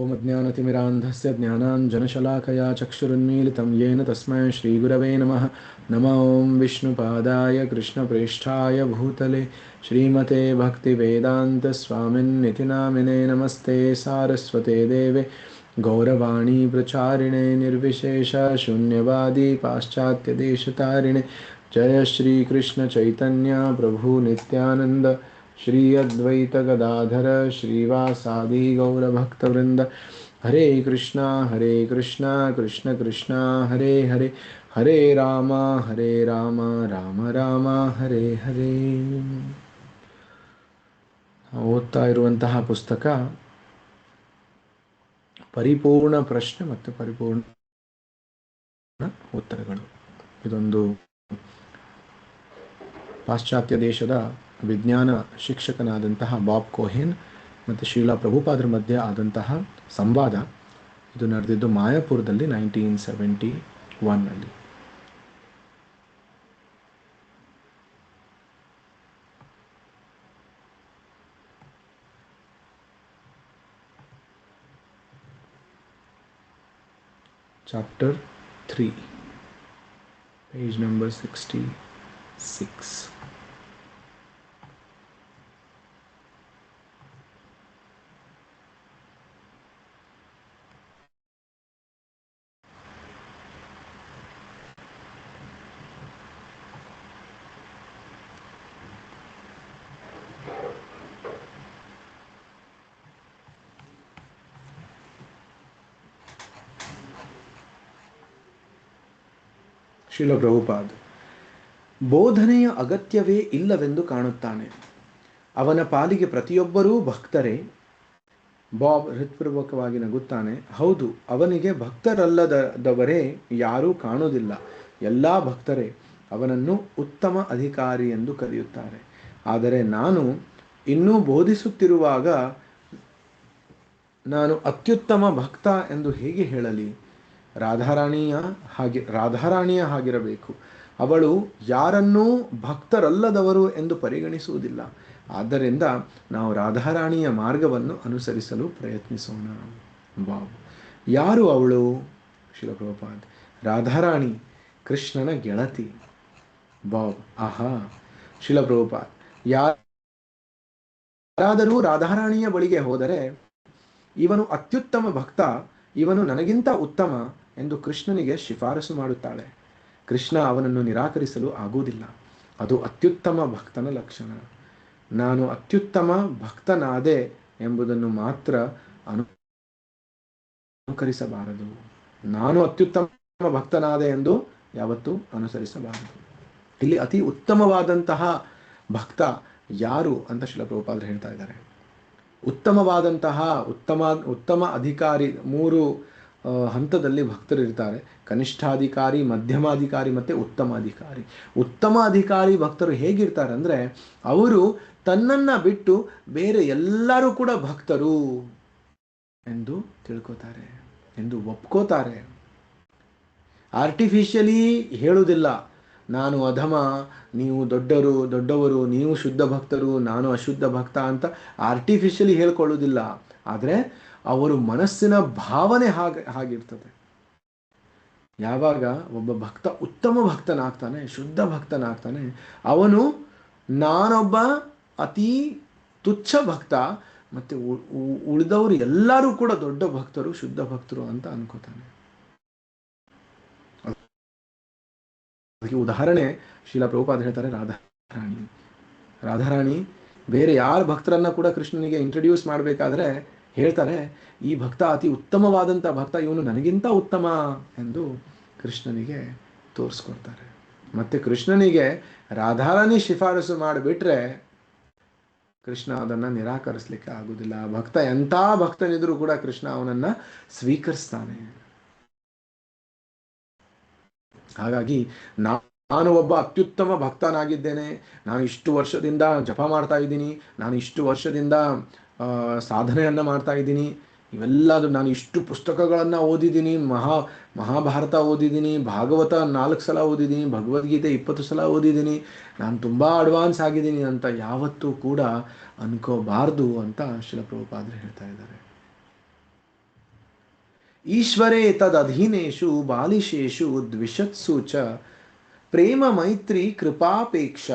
ॐ ज्ञानतिमिरान्धस्य ज्ञानाञ्जनशलाकया चक्षुरुन्मीलितं येन तस्मै श्रीगुरवे नमः। नमो ॐ विष्णुपादाय कृष्णप्रेष्ठाय भूतले। श्रीमते भक्तिवेदान्तस्वामिन्निति नामिने नमस्ते सारस्वते देवे। गौरवाणी प्रचारिणे निर्विशेषशून्यवादी पाश्चात्यदेशतारिणे जय श्रीकृष्णचैतन्य प्रभु नित्यानन्द। श्री अद्वैत गदाधर श्रीवासादि गौरभक्तवृन्द हरे कृष्णा हरे कृष्णा कृष्ण कृष्णा हरे हरे हरे राम हरे ರಾಮ ರಾಮ ರಾಮ ಹರೇ ಹರೇ ಓದ್ತಾ ಇರುವಂತಹ ಪುಸ್ತಕ ಪರಿಪೂರ್ಣ ಪ್ರಶ್ನೆ ಮತ್ತು ಪರಿಪೂರ್ಣ ಉತ್ತರಗಳು ಇದೊಂದು ಪಾಶ್ಚಾತ್ಯ ದೇಶದ ವಿಜ್ಞಾನ ಶಿಕ್ಷಕನಾದಂತಹ ಬಾಬ್ ಕೋಹಿನ್ ಮತ್ತು ಶೀಲಾ ಪ್ರಭುಪಾದ್ರ ಮಧ್ಯೆ ಆದಂತಹ ಸಂವಾದ ಇದು ನಡೆದಿದ್ದು ಮಾಯಾಪುರದಲ್ಲಿ ನೈನ್ಟೀನ್ ಸೆವೆಂಟಿ ಒನ್ನಲ್ಲಿ chapter three page number sixty six Shila Prabhupad. ಬೋಧನೆಯ ಅಗತ್ಯವೇ ಇಲ್ಲವೆಂದು ಕಾಣುತ್ತಾನೆ. ಅವನ ಪಾಲಿಗೆ ಪ್ರತಿಯೊಬ್ಬರೂ ಭಕ್ತರೇ. ಬಾಬ್ ಹೃತ್ಪೂರ್ವಕವಾಗಿ ನಗುತ್ತಾನೆ. ಹೌದು, ಅವನಿಗೆ ಭಕ್ತರಲ್ಲದವರೇ ಯಾರೂ ಕಾಣುವುದಿಲ್ಲ. ಎಲ್ಲ ಭಕ್ತರೇ, ಅವನನ್ನು ಉತ್ತಮ ಅಧಿಕಾರಿ ಎಂದು ಕರೆಯುತ್ತಾರೆ. ಆದರೆ ನಾನು ಇನ್ನೂ ಬೋಧಿಸುತ್ತಿರುವಾಗ ನಾನು ಅತ್ಯುತ್ತಮ ಭಕ್ತ ಎಂದು ಹೇಗೆ ಹೇಳಲಿ? ರಾಧಾರಾಣಿಯ ಹಾಗೆ, ರಾಧಾರಾಣಿಯ ಹಾಗಿರಬೇಕು. ಅವಳು ಯಾರನ್ನೂ ಭಕ್ತರಲ್ಲದವರು ಎಂದು ಪರಿಗಣಿಸುವುದಿಲ್ಲ. ಆದ್ದರಿಂದ ನಾವು ರಾಧಾರಾಣಿಯ ಮಾರ್ಗವನ್ನು ಅನುಸರಿಸಲು ಪ್ರಯತ್ನಿಸೋಣ. ಬಾಬ್ ಯಾರು ಅವಳು? ಶಿಲಪ್ರಭುಪಾದ್ ರಾಧಾರಾಣಿ, ಕೃಷ್ಣನ ಗೆಳತಿ. ಬಾಬ್ ಆಹಾ. ಶಿಲಪ್ರಭುಪಾದ್ ಯಾರಾದರೂ ರಾಧಾರಾಣಿಯ ಬಳಿಗೆ ಹೋದರೆ, ಇವನು ಅತ್ಯುತ್ತಮ ಭಕ್ತ ಇವನು ನನಗಿಂತ ಉತ್ತಮ ಎಂದು ಕೃಷ್ಣನಿಗೆ ಶಿಫಾರಸು ಮಾಡುತ್ತಾಳೆ. ಕೃಷ್ಣ ಅವನನ್ನು ನಿರಾಕರಿಸಲು ಆಗುವುದಿಲ್ಲ. ಅದು ಅತ್ಯುತ್ತಮ ಭಕ್ತನ ಲಕ್ಷಣ. ನಾನು ಅತ್ಯುತ್ತಮ ಭಕ್ತನಾದೆ ಎಂಬುದನ್ನು ಮಾತ್ರ ಅನು ಅನುಕರಿಸಬಾರದು. ನಾನು ಅತ್ಯುತ್ತಮ ಭಕ್ತನಾದೆ ಎಂದು ಯಾವತ್ತೂ ಅನುಸರಿಸಬಾರದು. ಇಲ್ಲಿ ಅತಿ ಉತ್ತಮವಾದಂತಹ ಭಕ್ತ ಯಾರು ಅಂತ ಶಿಲಪ್ರಭುಪಾದರು ಹೇಳ್ತಾ ಇದ್ದಾರೆ. ಉತ್ತಮವಾದಂತಹ ಉತ್ತಮ ಉತ್ತಮ ಅಧಿಕಾರಿ ಮೂರು ಹಂತದಲ್ಲಿ ಭಕ್ತರು ಇರ್ತಾರೆ ಕನಿಷ್ಠಾಧಿಕಾರಿ, ಮಧ್ಯಮಾಧಿಕಾರಿ ಮತ್ತು ಉತ್ತಮ ಅಧಿಕಾರಿ ಉತ್ತಮ ಅಧಿಕಾರಿ ಭಕ್ತರು ಹೇಗಿರ್ತಾರೆ ಅಂದರೆ ಅವರು ತನ್ನನ್ನು ಬಿಟ್ಟು ಬೇರೆ ಎಲ್ಲರೂ ಕೂಡ ಭಕ್ತರು ಎಂದು ತಿಳ್ಕೋತಾರೆ, ಎಂದು ಒಪ್ಕೋತಾರೆ. ಆರ್ಟಿಫಿಷಿಯಲಿ ಹೇಳುವುದಿಲ್ಲ. ನಾನು ಅಧಮ, ನೀವು ದೊಡ್ಡರು, ದೊಡ್ಡವರು, ನೀವು ಶುದ್ಧ ಭಕ್ತರು, ನಾನು ಅಶುದ್ಧ ಭಕ್ತ ಅಂತ ಆರ್ಟಿಫಿಷಿಯಲಿ ಹೇಳ್ಕೊಳ್ಳೋದಿಲ್ಲ ಆದರೆ ಅವರು ಮನಸ್ಸಿನ ಭಾವನೆ ಹಾಗೆ, ಹಾಗಿರ್ತದೆ. ಯಾವಾಗ ಒಬ್ಬ ಭಕ್ತ ಉತ್ತಮ ಭಕ್ತನಾಗ್ತಾನೆ, ಶುದ್ಧ ಭಕ್ತನಾಗ್ತಾನೆ, ಅವನು ನಾನೊಬ್ಬ ಅತಿ ತುಚ್ಛ ಭಕ್ತ, ಮತ್ತು ಉಳಿದವರು ಎಲ್ಲರೂ ಕೂಡ ದೊಡ್ಡ ಭಕ್ತರು, ಶುದ್ಧ ಭಕ್ತರು ಅಂತ ಅನ್ಕೋತಾನೆ. ಅದಕ್ಕೆ ಉದಾಹರಣೆ ಶೀಲಾ ಪ್ರಭುಪಾದ ಹೇಳ್ತಾರೆ ರಾಧಾರಾಣಿ. ರಾಧಾರಾಣಿ, ಬೇರೆ ಯಾರ ಭಕ್ತರನ್ನ ಕೂಡ ಕೃಷ್ಣನಿಗೆ ಇಂಟ್ರೊಡ್ಯೂಸ್ ಮಾಡಬೇಕಾದ್ರೆ ಹೇಳ್ತಾರೆ, ಈ ಭಕ್ತ ಅತಿ ಉತ್ತಮವಾದಂಥ ಭಕ್ತ ಇವನು ನನಗಿಂತ ಉತ್ತಮ ಎಂದು ಕೃಷ್ಣನಿಗೆ ತೋರಿಸ್ಕೊಡ್ತಾರೆ. ಮತ್ತೆ ಕೃಷ್ಣನಿಗೆ ರಾಧಾರಾಣಿ ಶಿಫಾರಸು ಮಾಡಿಬಿಟ್ರೆ ಕೃಷ್ಣ ಅದನ್ನು ನಿರಾಕರಿಸ್ಲಿಕ್ಕೆ ಆಗುದಿಲ್ಲ. ಭಕ್ತ ಎಂಥ ಭಕ್ತನಿದ್ರೂ ಕೂಡ ಕೃಷ್ಣ ಅವನನ್ನ ಸ್ವೀಕರಿಸ್ತಾನೆ. ಹಾಗಾಗಿ ನಾನು ಒಬ್ಬ ಅತ್ಯುತ್ತಮ ಭಕ್ತನಾಗಿದ್ದೇನೆ. ನಾನು ಇಷ್ಟು ವರ್ಷದಿಂದ ಜಪ ಮಾಡ್ತಾ ಇದ್ದೀನಿ. ನಾನು ಇಷ್ಟು ವರ್ಷದಿಂದ ಸಾಧನೆಯನ್ನು ಮಾಡ್ತಾ ಇದ್ದೀನಿ. ಇವೆಲ್ಲದು ನಾನು ಇಷ್ಟು ಪುಸ್ತಕಗಳನ್ನು ಓದಿದ್ದೀನಿ. ಮಹಾ, ಮಹಾಭಾರತ ಓದಿದ್ದೀನಿ. ಭಾಗವತ ನಾಲ್ಕು ಸಲ ಓದಿದ್ದೀನಿ. ಭಗವದ್ಗೀತೆ ಇಪ್ಪತ್ತು ಸಲ ಓದಿದ್ದೀನಿ. ನಾನು ತುಂಬ ಅಡ್ವಾನ್ಸ್ ಆಗಿದ್ದೀನಿ ಅಂತ ಯಾವತ್ತೂ ಕೂಡ ಅನ್ಕೋಬಾರ್ದು ಅಂತ ಶಿಲಪ್ರಭುಪಾದರು ಹೇಳ್ತಾ ಇದ್ದಾರೆ. ಈಶ್ವರೇ ತದಧೀನೇಶು ಬಾಲಿಶೇಷು ದ್ವಿಷತ್ಸು ಚ. ಪ್ರೇಮ ಮೈತ್ರಿ ಕೃಪಾಪೇಕ್ಷ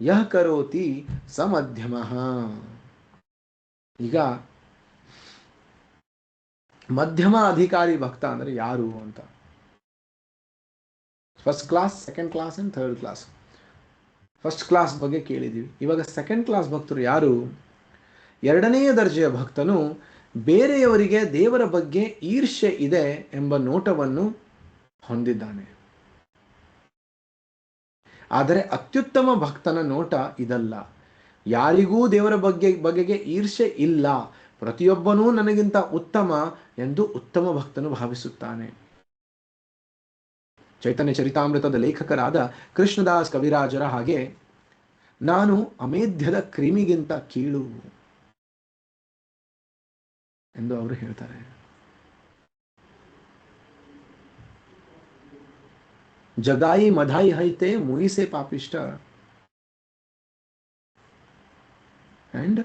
ಯಹ ಕರೋತಿ ಸಮಧ್ಯಮ. ಮಧ್ಯಮ ಈಗ ಮಧ್ಯಮ ಅಧಿಕಾರಿ ಭಕ್ತ ಅಂದರೆ ಯಾರು ಅಂತ. First class second class and third class first class ಬಗ್ಗೆ ಕೇಳಿದ್ದೀವಿ ಇವಾಗ ಸೆಕೆಂಡ್ ಕ್ಲಾಸ್ ಭಕ್ತರು ಯಾರು? ಎರಡನೆಯ ದರ್ಜೆಯ ಭಕ್ತನು ಬೇರೆಯವರಿಗೆ ದೇವರ ಬಗ್ಗೆ ಈರ್ಷೆ ಇದೆ ಎಂಬ ನೋಟವನ್ನು ಹೊಂದಿದ್ದಾನೆ. ಆದರೆ ಅತ್ಯುತ್ತಮ ಭಕ್ತನ ನೋಟ ಇದಲ್ಲ. ಯಾರಿಗೂ ದೇವರ ಬಗ್ಗೆ, ಬಗೆಗೆ ಈರ್ಷೆ ಇಲ್ಲ. ಪ್ರತಿಯೊಬ್ಬನೂ ನನಗಿಂತ ಉತ್ತಮ ಎಂದು ಉತ್ತಮ ಭಕ್ತನು ಭಾವಿಸುತ್ತಾನೆ. ಚೈತನ್ಯ ಚರಿತಾಮೃತದ ಲೇಖಕರಾದ ಕೃಷ್ಣದಾಸ್ ಕವಿರಾಜರ ಹಾಗೆ, ನಾನು ಅಮೇಧ್ಯದ ಕ್ರಿಮಿಗಿಂತ ಕೀಳು. ಎಂದು ಅವರು ಹೇಳ್ತಾರೆ. ಜಗಾಯಿ ಮಧಾಯಿ ಹೈತೆ ಮುನಿಸೆ ಪಾಪಿಷ್ಟ ಅಂಡ್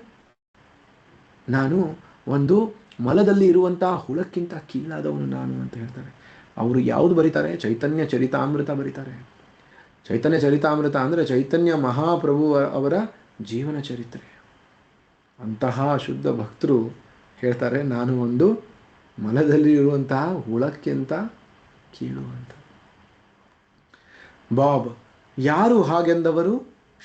ನಾನು ಒಂದು ಮಲದಲ್ಲಿ ಇರುವಂತಹ ಹುಳಕ್ಕಿಂತ ಕೀಳಾದವನು ನಾನು ಅಂತ ಹೇಳ್ತಾರೆ. ಅವರು ಯಾವುದು ಬರೀತಾರೆ? ಚೈತನ್ಯ ಚರಿತಾಮೃತ ಬರೀತಾರೆ. ಚೈತನ್ಯ ಚರಿತಾಮೃತ ಅಂದ್ರೆ ಚೈತನ್ಯ ಮಹಾಪ್ರಭು ಅವರ ಜೀವನ ಚರಿತ್ರೆ. ಅಂತಹ ಶುದ್ಧ ಭಕ್ತರು ಹೇಳ್ತಾರೆ ನಾನು ಒಂದು ಮಲದಲ್ಲಿ ಇರುವಂತಹ ಹುಳಕ್ಕಿಂತ ಕೀಳುವಂತ ಬಾಬ್, ಯಾರು ಹಾಗೆಂದವರು?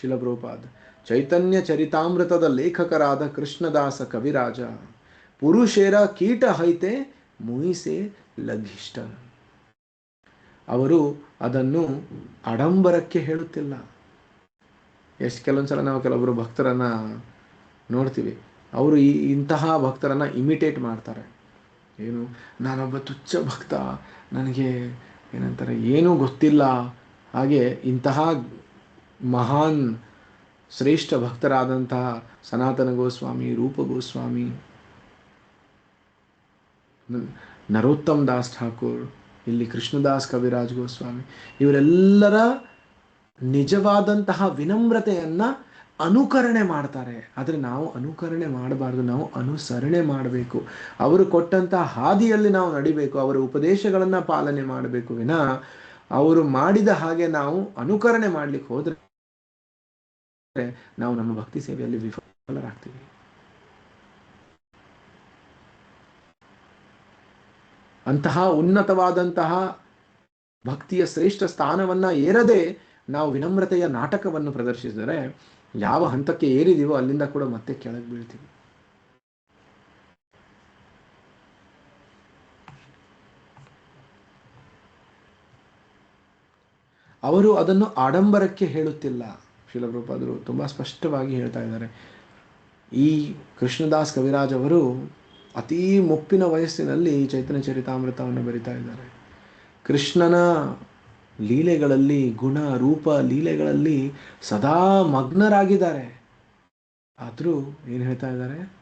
ಶಿಲಪ್ರಭುಪಾದ್, ಚೈತನ್ಯ ಚರಿತಾಮೃತದ ಲೇಖಕರಾದ ಕೃಷ್ಣದಾಸ ಕವಿರಾಜ, ಪುರುಷೇರ ಕೀಟ ಹೈತೆ ಮುಯಿಸೆ ಲಘಿಷ್ಠ ಅವರು ಅದನ್ನು ಆಡಂಬರಕ್ಕೆ ಹೇಳುತ್ತಿಲ್ಲ. ಎಷ್ಟು ಕೆಲವೊಂದ್ಸಲ ನಾವು ಕೆಲವೊಬ್ಬರು ಭಕ್ತರನ್ನ ನೋಡ್ತೀವಿ. ಅವರು ಈ ಇಂತಹ ಭಕ್ತರನ್ನ ಇಮಿಟೇಟ್ ಮಾಡ್ತಾರೆ. ಏನು? ನಾನೊಬ್ಬ ತುಚ್ಛ ಭಕ್ತ. ನನಗೆ ಏನಂತಾರೆ, ಏನೂ ಗೊತ್ತಿಲ್ಲ. ಹಾಗೆ ಇಂತಹ ಮಹಾನ್, ಶ್ರೇಷ್ಠ ಭಕ್ತರಾದಂತಹ ಸನಾತನ ಗೋಸ್ವಾಮಿ, ರೂಪ ಗೋಸ್ವಾಮಿ ನರೋತ್ತಮ್ ದಾಸ್ ಠಾಕೂರ್, ಇಲ್ಲಿ ಕೃಷ್ಣದಾಸ್ ಕವಿರಾಜ್ ಗೋಸ್ವಾಮಿ, ಇವರೆಲ್ಲರ ನಿಜವಾದಂತಹ ವಿನಮ್ರತೆಯನ್ನ ಅನುಕರಣೆ ಮಾಡ್ತಾರೆ. ಆದರೆ ನಾವು ಅನುಕರಣೆ ಮಾಡಬಾರ್ದು, ನಾವು ಅನುಸರಣೆ ಮಾಡಬೇಕು. ಅವರು ಕೊಟ್ಟಂತ ಹಾದಿಯಲ್ಲಿ ನಾವು ನಡಿಬೇಕು, ಅವರ ಉಪದೇಶಗಳನ್ನು ಪಾಲನೆ ಮಾಡಬೇಕು ವಿನ ಅವರು ಮಾಡಿದ ಹಾಗೆ ನಾವು ಅನುಕರಣೆ ಮಾಡ್ಲಿಕ್ಕೆ ಹೋದ್ರೆ ನಾವು ನಮ್ಮ ಭಕ್ತಿ ಸೇವೆಯಲ್ಲಿ ವಿಫಲರಾಗ್ತೀವಿ. ಅಂತಹ ಉನ್ನತವಾದಂತಹ ಭಕ್ತಿಯ ಶ್ರೇಷ್ಠ ಸ್ಥಾನವನ್ನ ಏರದೆ ನಾವು ವಿನಮ್ರತೆಯ ನಾಟಕವನ್ನು ಪ್ರದರ್ಶಿಸಿದರೆ ಯಾವ ಹಂತಕ್ಕೆ ಏರಿದೀವೋ ಅಲ್ಲಿಂದ ಕೂಡ ಮತ್ತೆ ಕೆಳಗೆ ಬೀಳ್ತೀವಿ. ಅವರು ಅದನ್ನು ಆಡಂಬರಕ್ಕೆ ಹೇಳುತ್ತಿಲ್ಲ. ಶಿಲಪ್ರಪಾದರು ತುಂಬಾ ಸ್ಪಷ್ಟವಾಗಿ ಹೇಳ್ತಾ ಇದ್ದಾರೆ. ಈ ಕೃಷ್ಣದಾಸ್ ಕವಿರಾಜ್ ಅವರು ಅತೀ ಮುಪ್ಪಿನ ವಯಸ್ಸಿನಲ್ಲಿ ಚೈತನ್ಯ ಚರಿತಾಮೃತವನ್ನು ಬರಿತಾ ಇದ್ದಾರೆ. ಕೃಷ್ಣನ ಲೀಲೆಗಳಲ್ಲಿ, ಗುಣ ರೂಪ ಲೀಲೆಗಳಲ್ಲಿ ಸದಾ ಮಗ್ನರಾಗಿದ್ದಾರೆ. ಆದರೂ ಏನು ಹೇಳ್ತಾ ಇದ್ದಾರೆ?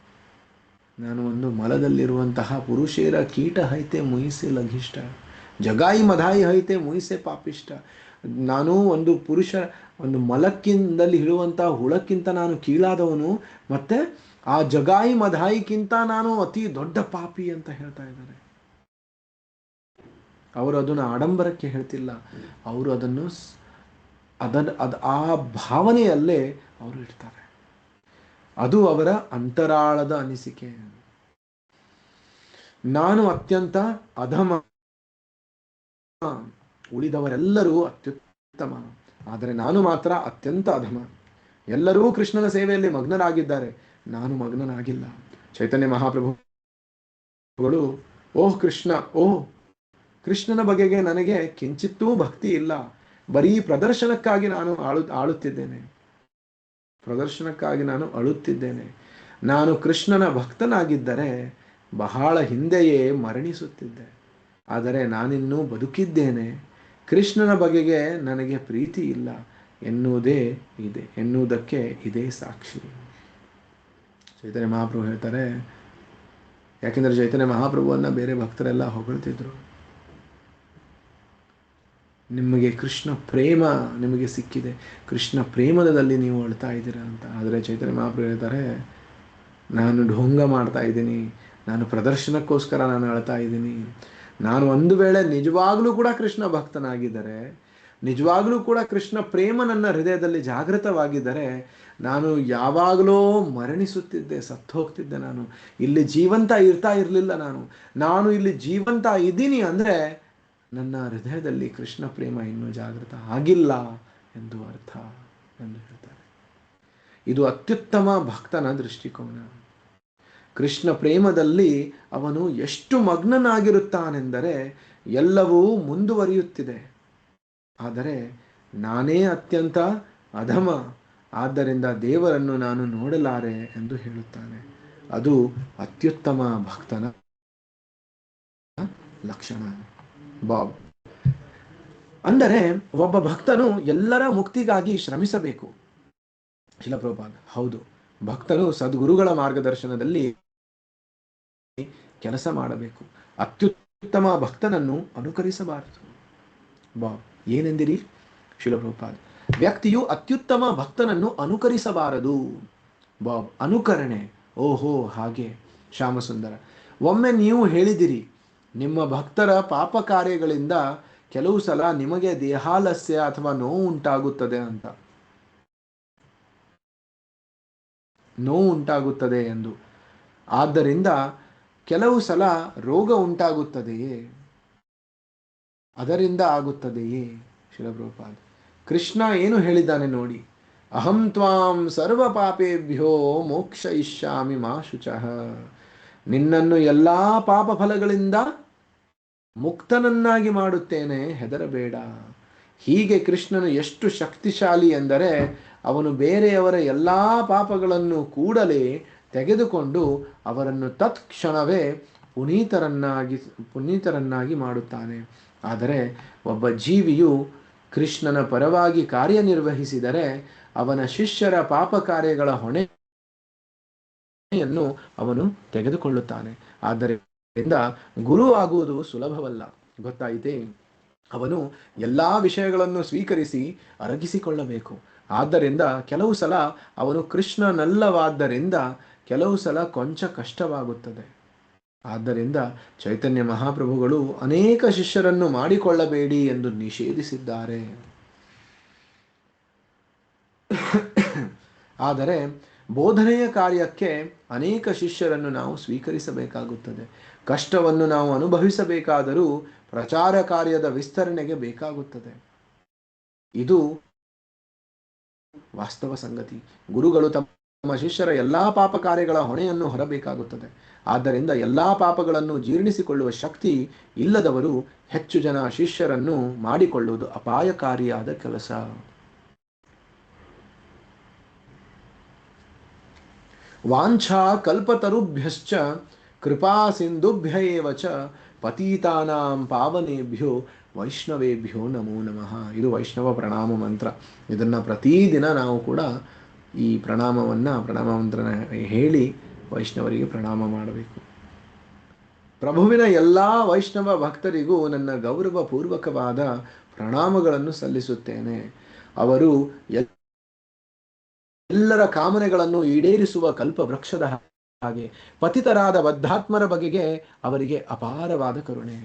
ನಾನು ಒಂದು ಮಲದಲ್ಲಿರುವಂತಹ ಪುರುಷೇರ ಕೀಟ ಹೈತೆ ಮುಯಿಸೆ ಲಘಿಷ್ಟ ಜಗಾಯಿ ಮಧಾಯಿ ಹೈತೆ ಮುಯಿಸೆ ಪಾಪಿಷ್ಟ ನಾನು ಒಂದು ಪುರುಷ, ಒಂದು ಮಲಕ್ಕಿಂದಲ್ಲಿ ಹಿಡುವಂತಹ ಹುಳಕ್ಕಿಂತ ನಾನು ಕೀಳಾದವನು. ಮತ್ತೆ ಆ ಜಗಾಯಿ ಮಧಾಯಿಕ್ಕಿಂತ ನಾನು ಅತಿ ದೊಡ್ಡ ಪಾಪಿ ಅಂತ ಹೇಳ್ತಾ ಇದ್ದಾರೆ. ಅವರು ಅದನ್ನು ಆಡಂಬರಕ್ಕೆ ಹೇಳ್ತಿಲ್ಲ. ಅವರು ಅದನ್ನು ಸ್- ಅದು ಅದ್ ಆ ಭಾವನೆಯಲ್ಲೇ ಅವರು ಇರ್ತಾರೆ ಅದು ಅವರ ಅಂತರಾಳದ ಅನಿಸಿಕೆ. ನಾನು ಅತ್ಯಂತ ಅಧಮ, ಉಳಿದವರೆಲ್ಲರೂ ಅತ್ಯುತ್ತಮ. ಆದರೆ ನಾನು ಮಾತ್ರ ಅತ್ಯಂತ ಅಧಮ. ಎಲ್ಲರೂ ಕೃಷ್ಣನ ಸೇವೆಯಲ್ಲಿ ಮಗ್ನರಾಗಿದ್ದಾರೆ. ನಾನು ಮಗ್ನನಾಗಿಲ್ಲ. ಚೈತನ್ಯ ಮಹಾಪ್ರಭುಗಳು, ಓಹ್ ಕೃಷ್ಣ, ಓಹ್ ಕೃಷ್ಣನ ಬಗೆಗೆ ನನಗೆ ಕಿಂಚಿತ್ತೂ ಭಕ್ತಿ ಇಲ್ಲ. ಬರೀ ಪ್ರದರ್ಶನಕ್ಕಾಗಿ ನಾನು ಆಳು, ಆಳುತ್ತಿದ್ದೇನೆ. ಪ್ರದರ್ಶನಕ್ಕಾಗಿ ನಾನು ಅಳುತ್ತಿದ್ದೇನೆ. ನಾನು ಕೃಷ್ಣನ ಭಕ್ತನಾಗಿದ್ದರೆ ಬಹಳ ಹಿಂದೆಯೇ ಮರಣಿಸುತ್ತಿದ್ದೆ. ಆದರೆ ನಾನಿನ್ನೂ ಬದುಕಿದ್ದೇನೆ. ಕೃಷ್ಣನ ಬಗೆಗೆ ನನಗೆ ಪ್ರೀತಿ ಇಲ್ಲ ಎನ್ನುವುದೇ ಇದೆ, ಎನ್ನುವುದಕ್ಕೆ ಇದೇ ಸಾಕ್ಷಿ. ಚೈತನ್ಯ ಮಹಾಪ್ರಭು ಹೇಳ್ತಾರೆ, ಯಾಕೆಂದರೆ ಚೈತನ್ಯ ಮಹಾಪ್ರಭುವನ್ನು ಬೇರೆ ಭಕ್ತರೆಲ್ಲ ಹೊಗಳ್ತಿದ್ರು. ನಿಮಗೆ ಕೃಷ್ಣ ಪ್ರೇಮ ನಿಮಗೆ ಸಿಕ್ಕಿದೆ. ಕೃಷ್ಣ ಪ್ರೇಮದಲ್ಲಿ ನೀವು ಅಳ್ತಾ ಇದ್ದೀರಾ ಅಂತ. ಆದರೆ ಚೈತನ್ಯ ಮಹಾಪ್ರಭು ಹೇಳ್ತಾರೆ, ನಾನು ಢೋಂಗ ಮಾಡ್ತಾ ಇದ್ದೀನಿ. ನಾನು ಪ್ರದರ್ಶನಕ್ಕೋಸ್ಕರ ನಾನು ಅಳ್ತಾ ಇದ್ದೀನಿ. ನಾನು ಒಂದು ವೇಳೆ ನಿಜವಾಗ್ಲೂ ಕೂಡ ಕೃಷ್ಣ ಭಕ್ತನಾಗಿದ್ದರೆ, ನಿಜವಾಗ್ಲೂ ಕೂಡ ಕೃಷ್ಣ ಪ್ರೇಮ ನನ್ನ ಹೃದಯದಲ್ಲಿ ಜಾಗೃತವಾಗಿದ್ದರೆ, ನಾನು ಯಾವಾಗಲೋ ಮರಣಿಸುತ್ತಿದ್ದೆ ಸತ್ತು ಹೋಗ್ತಿದ್ದೆ ನಾನು. ಇಲ್ಲಿ ಜೀವಂತ ಇರ್ತಾ ಇರಲಿಲ್ಲ ನಾನು. ನಾನು ಇಲ್ಲಿ ಜೀವಂತ ಇದ್ದೀನಿ ಅಂದರೆ ನನ್ನ ಹೃದಯದಲ್ಲಿ ಕೃಷ್ಣ ಪ್ರೇಮ ಇನ್ನೂ ಜಾಗೃತ ಆಗಿಲ್ಲ ಎಂದು ಅರ್ಥ ಎಂದು ಹೇಳ್ತಾರೆ. ಇದು ಅತ್ಯುತ್ತಮ ಭಕ್ತನ ದೃಷ್ಟಿಕೋನ. ಕೃಷ್ಣ ಪ್ರೇಮದಲ್ಲಿ ಅವನು ಎಷ್ಟು ಮಗ್ನನಾಗಿರುತ್ತಾನೆಂದರೆ ಎಲ್ಲವೂ ಮುಂದುವರಿಯುತ್ತಿದೆ. ಆದರೆ ನಾನೇ ಅತ್ಯಂತ ಅಧಮ, ಆದ್ದರಿಂದ ದೇವರನ್ನು ನಾನು ನೋಡಲಾರೆ ಎಂದು ಹೇಳುತ್ತಾನೆ. ಅದು ಅತ್ಯುತ್ತಮ ಭಕ್ತನ ಲಕ್ಷಣ. ಬಾಬ್. ಅಂದರೆ ಒಬ್ಬ ಭಕ್ತನು ಎಲ್ಲರ ಮುಕ್ತಿಗಾಗಿ ಶ್ರಮಿಸಬೇಕು. ಶಿಲಪ್ರಭಾದ್ ಹೌದು. ಭಕ್ತರು ಸದ್ಗುರುಗಳ ಮಾರ್ಗದರ್ಶನದಲ್ಲಿ ಕೆಲಸ ಮಾಡಬೇಕು. ಅತ್ಯುತ್ತಮ ಭಕ್ತನನ್ನು ಅನುಕರಿಸಬಾರದು. ಬಾಬ್, ಏನೆಂದಿರಿ? ಶಿಲಪ್ರಭಾದ್ ವ್ಯಕ್ತಿಯು ಅತ್ಯುತ್ತಮ ಭಕ್ತನನ್ನು ಅನುಕರಿಸಬಾರದು. ಬಾಬ್, ಅನುಕರಣೆ. ಓಹೋ, ಹಾಗೆ. ಶ್ಯಾಮಸುಂದರ, ಒಮ್ಮೆ ನೀವು ಹೇಳಿದಿರಿ ನಿಮ್ಮ ಭಕ್ತರ ಪಾಪ ಕಾರ್ಯಗಳಿಂದ ಕೆಲವು ಸಲ ನಿಮಗೆ ದೇಹಾಲಸ್ಯ ಅಥವಾ ನೋವು ಉಂಟಾಗುತ್ತದೆ ಅಂತ. ನೋವು ಉಂಟಾಗುತ್ತದೆ ಎಂದು. ಆದ್ದರಿಂದ ಕೆಲವು ಸಲ ರೋಗ ಉಂಟಾಗುತ್ತದೆಯೇ? ಅದರಿಂದ ಆಗುತ್ತದೆಯೇ? ಶಿಲಪ್ರಭುಪಾದ್, ಕೃಷ್ಣ ಏನು ಹೇಳಿದ್ದಾನೆ ನೋಡಿ. ಅಹಂ ತ್ವಾಂ ಸರ್ವ ಪಾಪೇಭ್ಯೋ ಮೋಕ್ಷ ಇಷ್ಯಾಮಿ ಮಾ ಶುಚಃ. ನಿನ್ನನ್ನು ಎಲ್ಲಾ ಪಾಪ ಫಲಗಳಿಂದ ಮುಕ್ತನನ್ನಾಗಿ ಮಾಡುತ್ತೇನೆ, ಹೆದರಬೇಡ. ಹೀಗೆ ಕೃಷ್ಣನು ಎಷ್ಟು ಶಕ್ತಿಶಾಲಿ ಎಂದರೆ, ಅವನು ಬೇರೆಯವರ ಎಲ್ಲ ಪಾಪಗಳನ್ನು ಕೂಡಲೇ ತೆಗೆದುಕೊಂಡು ಅವರನ್ನು ತತ್ಕ್ಷಣವೇ ಪುನೀತರನ್ನಾಗಿ ಪುನೀತರನ್ನಾಗಿ ಮಾಡುತ್ತಾನೆ. ಆದರೆ ಒಬ್ಬ ಜೀವಿಯು ಕೃಷ್ಣನ ಪರವಾಗಿ ಕಾರ್ಯನಿರ್ವಹಿಸಿದರೆ, ಅವನ ಶಿಷ್ಯರ ಪಾಪ ಕಾರ್ಯಗಳ ಹೊಣೆಯನ್ನು ಅವನು ತೆಗೆದುಕೊಳ್ಳುತ್ತಾನೆ. ಆದ್ದರಿಂದ ಗುರು ಆಗುವುದು ಸುಲಭವಲ್ಲ. ಗೊತ್ತಾಯಿತೇ? ಅವನು ಎಲ್ಲಾ ವಿಷಯಗಳನ್ನು ಸ್ವೀಕರಿಸಿ ಅರಗಿಸಿಕೊಳ್ಳಬೇಕು. ಆದ್ದರಿಂದ ಕೆಲವು ಸಲ ಅವನು ಕೃಷ್ಣನಲ್ಲವಾದ್ದರಿಂದ ಕೆಲವು ಸಲ ಕೊಂಚ ಕಷ್ಟವಾಗುತ್ತದೆ. ಆದ್ದರಿಂದ ಚೈತನ್ಯ ಮಹಾಪ್ರಭುಗಳು ಅನೇಕ ಶಿಷ್ಯರನ್ನು ಮಾಡಿಕೊಳ್ಳಬೇಡಿ ಎಂದು ನಿಷೇಧಿಸಿದ್ದಾರೆ. ಆದರೆ ಬೋಧನೆಯ ಕಾರ್ಯಕ್ಕೆ ಅನೇಕ ಶಿಷ್ಯರನ್ನು ನಾವು ಸ್ವೀಕರಿಸಬೇಕಾಗುತ್ತದೆ. ಕಷ್ಟವನ್ನು ನಾವು ಅನುಭವಿಸಬೇಕಾದರೂ ಪ್ರಚಾರ ಕಾರ್ಯದ ವಿಸ್ತರಣೆಗೆ ಬೇಕಾಗುತ್ತದೆ. ಇದು ವಾಸ್ತವ ಸಂಗತಿ. ಗುರುಗಳು ತಮ್ಮ ಶಿಷ್ಯರ ಎಲ್ಲಾ ಪಾಪ ಕಾರ್ಯಗಳ ಹೊಣೆಯನ್ನು ಹೊರಬೇಕಾಗುತ್ತದೆ. ಆದ್ದರಿಂದ ಎಲ್ಲಾ ಪಾಪಗಳನ್ನು ಜೀರ್ಣಿಸಿಕೊಳ್ಳುವ ಶಕ್ತಿ ಇಲ್ಲದವರು ಹೆಚ್ಚು ಜನ ಶಿಷ್ಯರನ್ನು ಮಾಡಿಕೊಳ್ಳುವುದು ಅಪಾಯಕಾರಿಯಾದ ಕೆಲಸ. ವಾಂಛಾ ಕಲ್ಪತರುಭ್ಯಶ್ಚ ಕೃಪಾ ಸಿಂಧುಭ್ಯ ಏವ ಚ ಪತೀತಾನಾಂ ಪಾವನೇಭ್ಯೋ ವೈಷ್ಣವೇಭ್ಯೋ ನಮೋ ನಮಃ. ಇದು ವೈಷ್ಣವ ಪ್ರಣಾಮ ಮಂತ್ರ. ಇದನ್ನು ಪ್ರತಿದಿನ ನಾವು ಕೂಡ ಈ ಪ್ರಣಾಮವನ್ನು ಪ್ರಣಾಮ ಮಂತ್ರನ ಹೇಳಿ ವೈಷ್ಣವರಿಗೆ ಪ್ರಣಾಮ ಮಾಡಬೇಕು. ಪ್ರಭುವಿನ ಎಲ್ಲ ವೈಷ್ಣವ ಭಕ್ತರಿಗೂ ನನ್ನ ಗೌರವಪೂರ್ವಕವಾದ ಪ್ರಣಾಮಗಳನ್ನು ಸಲ್ಲಿಸುತ್ತೇನೆ. ಅವರು ಎಲ್ಲರ ಕಾಮನೆಗಳನ್ನು ಈಡೇರಿಸುವ ಕಲ್ಪವೃಕ್ಷದ ಹಾಗೆ ಪತಿತರಾದ ಬದ್ಧಾತ್ಮರ ಬಗೆಗೆ ಅವರಿಗೆ ಅಪಾರವಾದ ಕರುಣೆ.